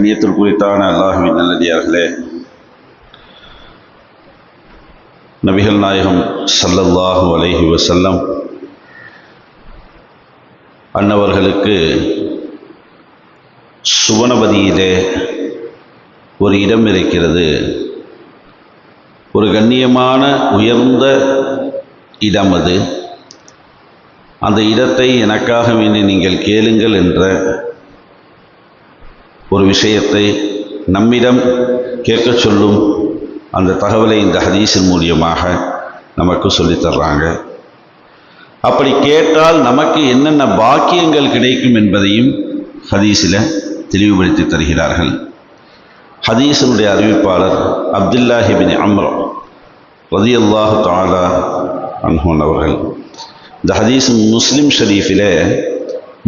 கண்ணியத்தில் குறித்தான அல்லாஹுவின் நல்லடியார்களே நபிகள் நாயகம் சல்லல்லாஹு அலைஹி வசல்லம் அன்னவர்களுக்கு சுவனபதியிலே ஒரு இடம் இருக்கிறது. ஒரு கண்ணியமான உயர்ந்த இடம் அது. அந்த இடத்தை எனக்காக வேண்டி நீங்கள் கேளுங்கள் என்ற ஒரு விஷயத்தை நம்மிடம் கேட்கச் சொல்லும் அந்த தகவலை இந்த ஹதீஸின் மூலியமாக நமக்கு சொல்லித்தர்றாங்க அப்படி கேட்டால் நமக்கு என்னென்ன பாக்கியங்கள் கிடைக்கும் என்பதையும் ஹதீஸில் தெளிவுபடுத்தி தருகிறார்கள். ஹதீஸினுடைய அறிவிப்பாளர் அப்துல்லாஹிபின் அம்ரம் ரதியல்லாஹு தாலா அன்ஹோன் அவர்கள் இந்த ஹதீஸ் முஸ்லிம் ஷரீஃபில்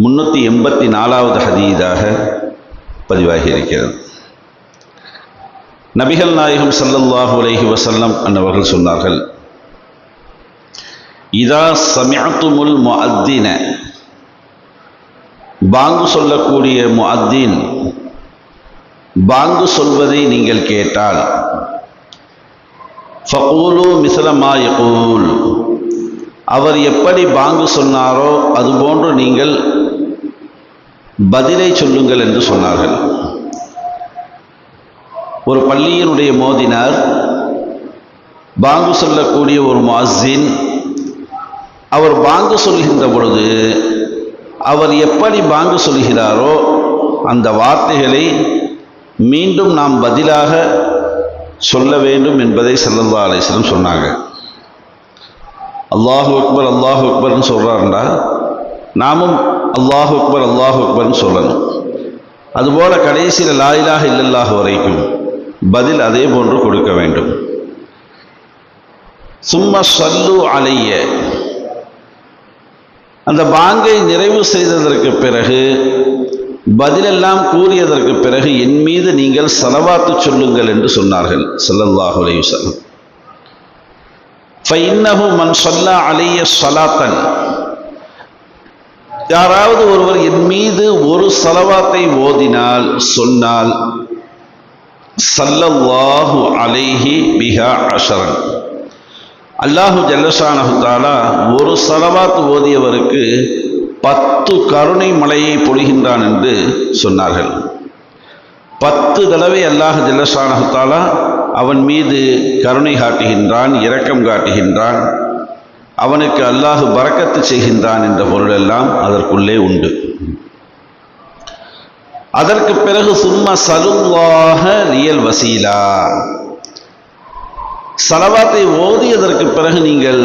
முன்னூற்றி எண்பத்தி நாலாவது ஹதீதாக பதிவாகி இருக்கிறது நபிகள் நாயகம் சல்லல்லாஹு அலஹி வசல்லம் அன்னவர்கள் சொன்னார்கள் இதா சமிஅத்துமுல் முஅத்தீன. பாங்கு சொல்லக்கூடிய முஅத்தீன் பாங்கு சொல்வதை நீங்கள் கேட்டால் ஃபகூலு மிசலமா யகூல். அவர் எப்படி பாங்கு சொன்னாரோ அதுபோன்று நீங்கள் பதிலை சொல்லுங்கள் என்று சொன்னார்கள். ஒரு பள்ளியினுடைய மோதினார். பாங்கு சொல்லக்கூடிய ஒரு மாசின் அவர் பாங்கு சொல்கின்ற பொழுது அவர் எப்படி பாங்கு சொல்கிறாரோ அந்த வார்த்தைகளை மீண்டும் நாம் பதிலாக சொல்ல வேண்டும் என்பதை சல்லல்லா அலிஸ்லம் சொன்னாங்க. அல்லாஹு அக்பர் அல்லாஹு அக்பர்னு சொல்கிறாருண்டா நாமும் அல்லாஹு அக்பர் அல்லாஹு அக்பர்னு சொல்லணும். அதுபோல் கடைசியில் லாயிலாக இல்லல்லாஹ் வரைக்கும் பதில் அதே போன்று கொடுக்க வேண்டும். சும்மா சல்லு அலைய. அந்த பாங்கை நிறைவு செய்ததற்கு பிறகு பதிலெல்லாம் கூறியதற்கு பிறகு என் மீது நீங்கள் செலவாத்து சொல்லுங்கள் என்று சொன்னார்கள் சல்லல்லாஹு அலையுசல்லம் ஃபைன்னஹு மன் சொல்லா அலைய சலாத்தன் யாராவது ஒருவர் என் மீது ஒரு சலவாத்தை ஓதினால் சொன்னால் சல்லல்லாஹு அலைஹி பிஹா அஷரன். அல்லாஹு ஜல்லஷானஹு தாலா ஒரு சலவாத் ஓதியவருக்கு பத்து கருணை மலையை பொழிகின்றான் என்று சொன்னார்கள். பத்து தடவை அல்லாஹ் ஜல்லஷானஹு தாலா அவன் மீது கருணை காட்டுகின்றான் இரக்கம் காட்டுகின்றான். அவனுக்கு அல்லாஹு பறக்கத்து செய்கின்றான் என்ற பொருளெல்லாம் அதற்குள்ளே உண்டு. அதற்கு பிறகு சும்மா சலுவாக ரியல் வசீலா. சலவாத்தை ஓதியதற்கு பிறகு நீங்கள்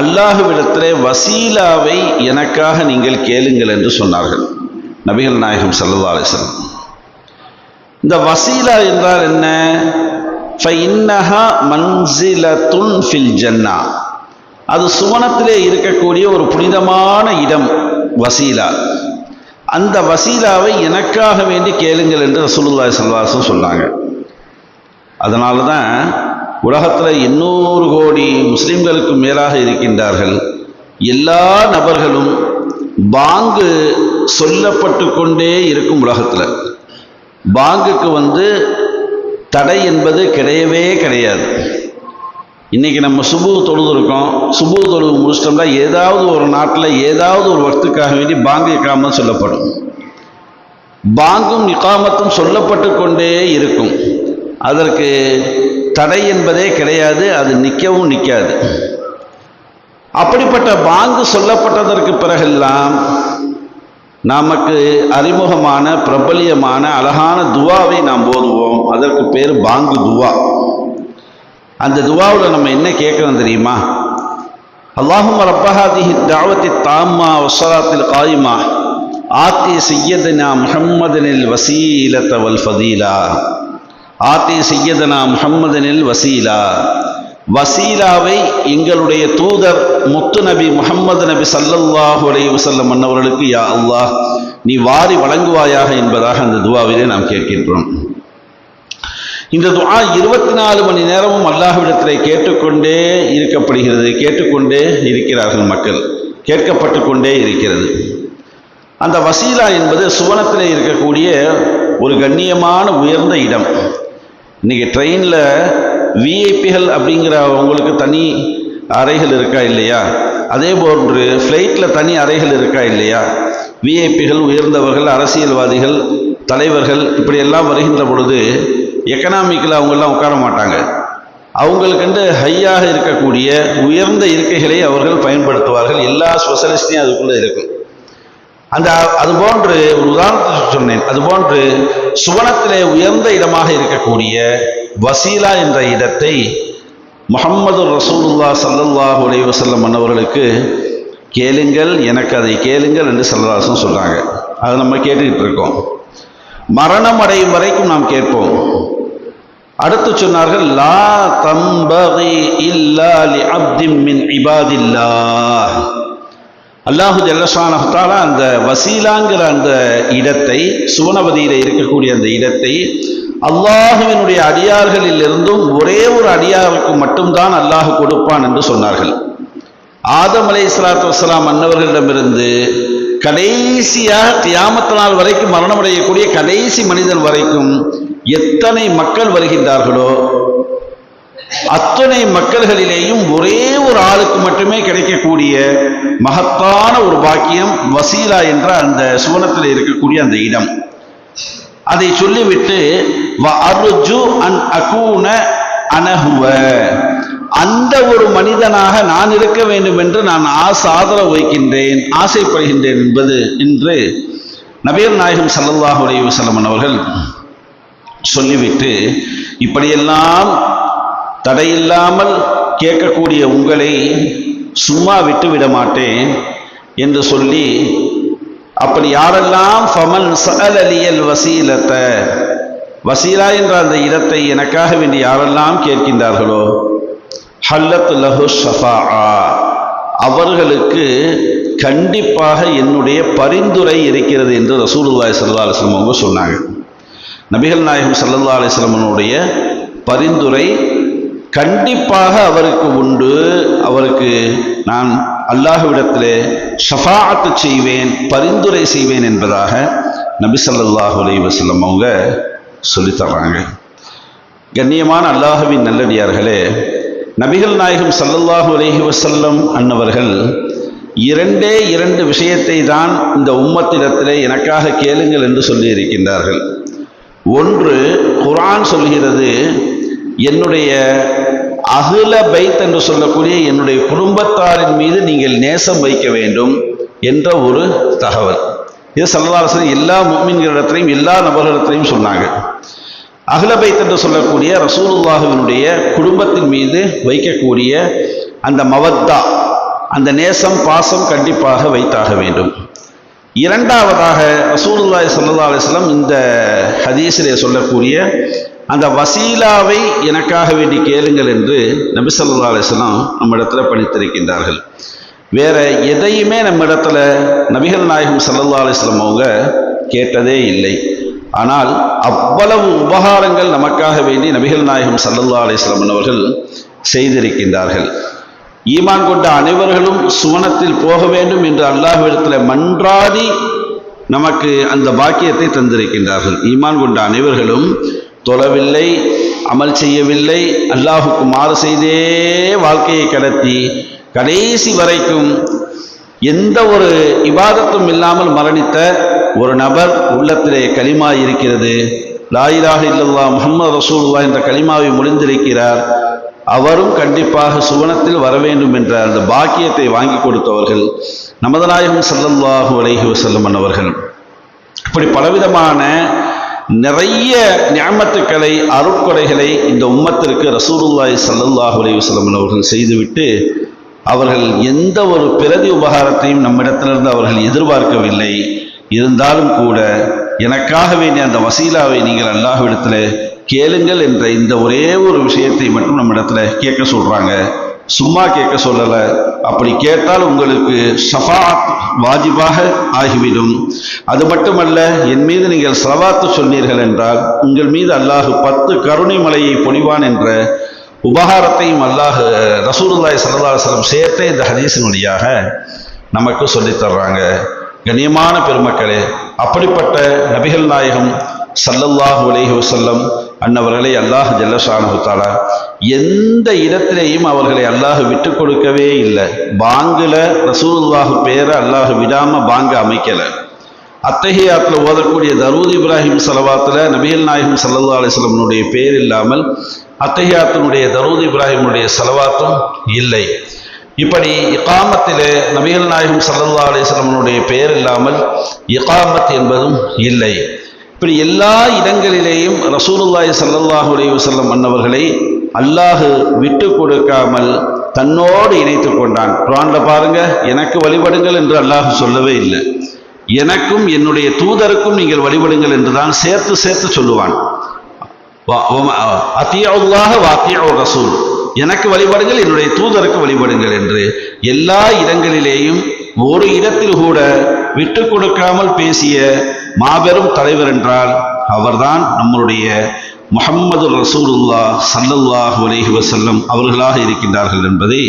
அல்லாஹுவிடத்திலே வசீலாவை எனக்காக நீங்கள் கேளுங்கள் என்று சொன்னார்கள். நபிகள் நாயகம் சல்லா அலிஸ்லாம் இந்த வசீலா என்றால் என்ன? ஃபைன்னஹா மன்சிலத்துன் ஃபில் ஜன்னா. அது சுவனத்திலே இருக்கக்கூடிய ஒரு புனிதமான இடம் வசீலா. அந்த வசீலாவை எனக்காக வேண்டி கேளுங்கள் என்று ரசூலுல்லாய் சல்வாசம் சொன்னாங்க. அதனால தான் உலகத்தில் எண்ணூறு கோடி முஸ்லீம்களுக்கு மேலாக இருக்கின்றார்கள். எல்லா நபர்களும் பாங்கு சொல்லப்பட்டு கொண்டே இருக்கும் உலகத்தில். பாங்குக்கு வந்து தடை என்பது கிடையவே கிடையாது. இன்றைக்கி நம்ம சுபு தொழுதுருக்கோம் சுபு தொழுது முடிச்சிட்டோம்னா ஏதாவது ஒரு நாட்டில் ஏதாவது ஒரு வக்துக்காக வேண்டி பாங்கு இக்காமல் சொல்லப்படும். பாங்கும் இக்காமத்தும் சொல்லப்பட்டு கொண்டே இருக்கும். அதற்கு தடை என்பதே கிடையாது அது நிற்கவும் நிற்காது. அப்படிப்பட்ட பாங்கு சொல்லப்பட்டதற்கு பிறகெல்லாம் நமக்கு அறிமுகமான பிரபலியமான அழகான துவாவை நாம் போதுவோம் அதற்கு பேர் பாங்கு துவா. அந்த துவாவில் நம்ம என்ன கேட்குறோம் தெரியுமா? அல்லாஹும் ரப்பஹாதிஹி தாவத்தி தாம்மா வசராத்தில் காயுமா ஆத்தி செய்யதனா முஹம்மதனில் வசீலத்த வல் ஃபதீலா. ஆத்தி செய்யதனா முஹம்மதனில் வசீலா. வசீலாவை எங்களுடைய தூதர் முத்து நபி முகம்மது நபி சல்லல்லாஹு அலைய வசல்லம் அன்னவர்களுக்கு யா அல்லாஹ் நீ வாரி வழங்குவாயாக என்பதாக அந்த துவாவிலே நாம் கேட்கின்றோம். இந்த துஆ இருபத்தி நாலு மணி நேரமும் அல்லாஹ்விடத்திலே கேட்டுக்கொண்டே இருக்கப்படுகிறது. கேட்டுக்கொண்டே இருக்கிறார்கள் மக்கள். கேட்கப்பட்டு கொண்டே இருக்கிறது. அந்த வசீலா என்பது சுவனத்தில் இருக்கக்கூடிய ஒரு கண்ணியமான உயர்ந்த இடம். இன்றைக்கி ட்ரெயினில் விஐபிகள் அப்படிங்கிற உங்களுக்கு தனி அறைகள் இருக்கா இல்லையா? அதே போன்று ஃப்ளைட்டில் தனி அறைகள் இருக்கா இல்லையா? விஐபிகள் உயர்ந்தவர்கள் அரசியல்வாதிகள் தலைவர்கள் இப்படியெல்லாம் வருகின்ற பொழுது எக்கனாமிக்கில் அவங்கெல்லாம் உட்கார மாட்டாங்க. அவங்களுக்கென்று ஹையாக இருக்கக்கூடிய உயர்ந்த இருக்கைகளை அவர்கள் பயன்படுத்துவார்கள். எல்லா ஸ்பெஷலிஸ்டையும் அதுக்குள்ளே இருக்கும். அந்த அது போன்று ஒரு உதாரணத்தை சொன்னேன். அது போன்று சுவனத்திலே உயர்ந்த இடமாக இருக்கக்கூடிய வசீலா என்ற இடத்தை முகம்மது ரசூலுல்லா சல்லல்லாஹ் அலைஹி வஸல்லம் அன்னவர்களுக்கு கேளுங்கள் எனக்கு அதை கேளுங்கள் என்று சல்லல்லாசன் சொல்கிறாங்க அதை நம்ம கேட்டுக்கிட்டு இருக்கோம். மரணம் அடையும் வரைக்கும் நாம் கேட்போம். அடுத்து சொன்னார்கள் லா தம்பகி இல்லா லி அப்தின் மின் இபாதில்லா அல்லாஹு ஜல்லஷானஹாலா அந்த வசீலாங்கிற அந்த இடத்தை சுவனபதியில் இருக்கக்கூடிய அந்த இடத்தை அல்லாஹுவினுடைய அடியார்களில் இருந்தும் ஒரே ஒரு அடியாருக்கு மட்டும்தான் அல்லாஹ் கொடுப்பான் என்று சொன்னார்கள். ஆதம் அலை இஸ்லாத்து வசலாம் அன்னவர்களிடமிருந்து கடைசியாக தியாமத்தினால் நாள் வரைக்கும் மரணமடையக்கூடிய கடைசி மனிதன் வரைக்கும் எத்தனை மக்கள் வருகின்றார்களோ அத்தனை மக்கள்களிலேயும் ஒரே ஒரு ஆளுக்கு மட்டுமே கிடைக்கக்கூடிய மகத்தான ஒரு பாக்கியம் வசீலா என்ற அந்த சுவனத்தில் இருக்கக்கூடிய அந்த இடம். அதை சொல்லிவிட்டு வ அருஜு அன் அகூன அனகுவ அந்த ஒரு மனிதனாக நான் இருக்க வேண்டும் என்று நான் ஆசை ஆதரவு வைக்கின்றேன் ஆசைப்படுகின்றேன் என்பது என்று நபீர் நாயகம் சல்லல்லாஹு அலைஹி வஸல்லம் அவர்கள் சொல்லிவிட்டு இப்படியெல்லாம் தடையில்லாமல் கேட்கக்கூடிய உங்களை சும்மா விட்டு விட மாட்டேன் என்று சொல்லி அப்படி யாரெல்லாம் ஃபமன் சகலலியல் வசீலத்தை வசீலா என்ற அந்த இடத்தை எனக்காக வேண்டி யாரெல்லாம் கேட்கின்றார்களோ ஹல்லத் லஹு ஷஃபா அவர்களுக்கு கண்டிப்பாக என்னுடைய பரிந்துரை இருக்கிறது என்று ரசூலுல்லாஹி ஸல்லல்லாஹு அலைஹி அவங்க சொன்னாங்க. நபிகள் நாயகம் சல்லல்லா அலிஸ்லமனுடைய பரிந்துரை கண்டிப்பாக அவருக்கு உண்டு. அவருக்கு நான் அல்லாஹுவிடத்திலே ஷஃபாத்து செய்வேன் பரிந்துரை செய்வேன் என்பதாக நபி சல்லாஹு அலி வசல்லம் அவங்க சொல்லித்தர்றாங்க கண்ணியமான அல்லாஹுவின் நல்லடியார்களே நபிகள் நாயகம் சல்லல்லாஹு அலஹி வசல்லம் அன்னவர்கள் இரண்டே இரண்டு விஷயத்தை தான் இந்த உம்மத்திடத்திலே எனக்காக கேளுங்கள் என்று சொல்லி இருக்கின்றார்கள் ஒன்று குரான் சொல்கிறது என்னுடைய அகில பைத் என்று சொல்லக்கூடிய என்னுடைய குடும்பத்தாரின் மீது நீங்கள் நேசம் வைக்க வேண்டும் என்ற ஒரு தகவல். இது சல்லதாரசன் எல்லா முக்மின்களிடத்திலையும் எல்லா நபர்களிடத்திலையும் சொன்னாங்க. அகிலபைத் என்று சொல்லக்கூடிய ரசூலுல்லாஹுவினுடைய குடும்பத்தின் மீது வைக்கக்கூடிய அந்த மவத்தா அந்த நேசம் பாசம் கண்டிப்பாக வைத்தாக வேண்டும். இரண்டாவதாக ரசூலுல்லாஹி சல்லா அலிஸ்லாம் இந்த ஹதீஸிலே சொல்லக்கூடிய அந்த வசீலாவை எனக்காக வேண்டி கேளுங்கள் என்று நபி ஸல்லல்லாஹு அலிஸ்லாம் நம்மிடத்தில் பணித்திருக்கின்றார்கள். வேற எதையுமே நம்மிடத்தில் நபிகள் நாயகம் ஸல்லல்லாஹு அலிஸ்லாம் அவங்க கேட்டதே இல்லை. ஆனால் அவ்வளவு உபகாரங்கள் நமக்காக வேண்டி நபிகள் நாயகம் ஸல்லல்லாஹு அலிஸ்லாம் அவர்கள் செய்திருக்கின்றார்கள். ஈமான் கொண்ட அனைவர்களும் சுவனத்தில் போக வேண்டும் என்று அல்லாஹ்விடத்தில் மன்றாடி நமக்கு அந்த பாக்கியத்தை தந்திருக்கின்றார்கள். ஈமான் கொண்ட அனைவர்களும் தொழவில்லை அமல் செய்யவில்லை அல்லாஹுக்கு மாறு செய்தே வாழ்க்கையை கடத்தி கடைசி வரைக்கும் எந்த ஒரு இபாதத்தும் இல்லாமல் மரணித்த ஒரு நபர் உள்ளத்திலே கலிமா இருக்கிறது. லாயிலாக இல்லல்லா முகமது ரசூல்லா என்ற கலிமாவை முடிந்திருக்கிறார் அவரும் கண்டிப்பாக சுவனத்தில் வர வேண்டும் என்ற அந்த பாக்கியத்தை வாங்கி கொடுத்தவர்கள் நமது நாயகம் ஸல்லல்லாஹு அலைஹி வஸல்லம் அவர்கள். இப்படி பலவிதமான நிறைய ஞாமத்துக்களை அருட்கொடைகளை இந்த உம்மத்திற்கு ரசூலுல்லாஹி ஸல்லல்லாஹு அலைஹி வஸல்லம் அவர்கள் செய்துவிட்டு அவர்கள் எந்த ஒரு பிரதி உபகாரத்தையும் நம்மிடத்திலிருந்து அவர்கள் எதிர்பார்க்கவில்லை. இருந்தாலும் கூட எனக்காக வேண்டிய அந்த வசீலாவை நீங்கள் அல்லாஹ்விடத்தில் கேளுங்கள் என்ற இந்த ஒரே ஒரு விஷயத்தை மட்டும் நம்மிடத்துல கேட்க சொல்றாங்க. சும்மா கேட்க சொல்லலை. அப்படி கேட்டால் உங்களுக்கு ஷஃபாத் வாஜிபாக ஆகிவிடும். அது மட்டுமல்ல என் மீது நீங்கள் சலவாத்து சொன்னீர்கள் என்றால் உங்கள் மீது அல்லாஹு பத்து கருணை மலையை பொழிவான் என்ற உபகாரத்தையும் அல்லாஹ் ரசூலுல்லாய் சல்லா சேர்த்தே இந்த ஹதீஸின் வழியாக நமக்கு சொல்லித் தர்றாங்க. கண்ணியமான பெருமக்களே அப்படிப்பட்ட நபிகள் நாயகம் சல்லல்லாஹு அலைஹி வசல்லம் அன்னவர்களை அல்லாஹ் ஜல்லஷானு எந்த இடத்திலேயும் அவர்களை அல்லாஹ் விட்டு கொடுக்கவே இல்லை. பாங்கில் ரசூலுல்லாஹ் பேரை அல்லாஹ் விடாமல் பாங்க அமைக்கலை. அத்தகையாத்தில் ஓதக்கூடிய தரூத் இப்ராஹிம் சலவாத்தில் நபிகள் நாயகம் சல்லது அலிஸ்லம்னுடைய பேர் இல்லாமல் அத்தகையாத்தினுடைய தரூத் இப்ராஹிமுடைய செலவாத்தும் இல்லை. இப்படி இகாமத்திலே நபிகள் நாயகம் சல்லல்லா அலிஸ்லமனுடைய பெயர் இல்லாமல் இகாமத் என்பதும் இல்லை. இப்படி எல்லா இடங்களிலேயும் ரசூலுல்லாய் சல்லாஹ் அலைஹி அன்னவர்களை அல்லாஹ் விட்டு கொடுக்காமல் தன்னோடு இணைத்து கொண்டான். குர்ஆன்ல பாருங்க எனக்கு வழிபடுங்கள் என்று அல்லாஹ் சொல்லவே இல்லை. எனக்கும் என்னுடைய தூதருக்கும் நீங்கள் வழிபடுங்கள் என்றுதான் சேர்த்து சேர்த்து சொல்லுவான். அத்தியாவுல்லாக வாத்தியாவு ரசூல். எனக்கு வழிபடுங்கள் என்னுடைய தூதருக்கு வழிபடுங்கள் என்று எல்லா இடங்களிலேயும் ஒரு இடத்தில் கூட விட்டு கொடுக்காமல் பேசிய மாபெரும் தலைவர் என்றால் அவர்தான் நம்மளுடைய முகம்மது ரசூலுல்லா சல்லல்லாஹ் அலைஹி வசல்லம் அவர்களாக இருக்கின்றார்கள் என்பதை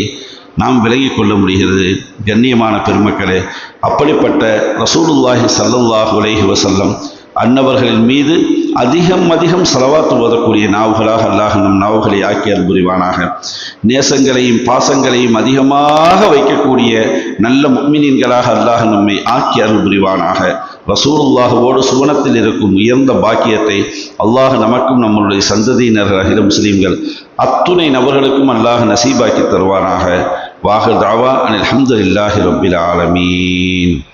நாம் விலகிக் கொள்ள முடிகிறது. கண்ணியமான பெருமக்களே அப்படிப்பட்ட ரசூலுல்லாஹி சல்லல்லாஹ் அலைஹி வசல்லம் அன்னவர்களின் மீது அதிகம் அதிகம் செலவாத்து ஓதக்கூடிய நாவுகளாக அல்லாஹ் நம் நாவுகளை ஆக்கி அன்புரிவானாக. நேசங்களையும் பாசங்களையும் அதிகமாக வைக்கக்கூடிய நல்ல முக்மினின்களாக அல்லாஹ் நம்மை ஆக்கி அருள் புரிவானாக ரசூலுல்லாஹுவோடு சுவனத்தில் இருக்கும் உயர்ந்த பாக்கியத்தை அல்லாஹ் நமக்கும் நம்மளுடைய சந்ததியினர்கள் முஸ்லீம்கள் அத்துணை நபர்களுக்கும் அல்லாஹ் நசீபாக்கி தருவானாக. வாஹர் தாவா அனில் அஹமதுல்லாஹி ரபில் ஆலமீன்.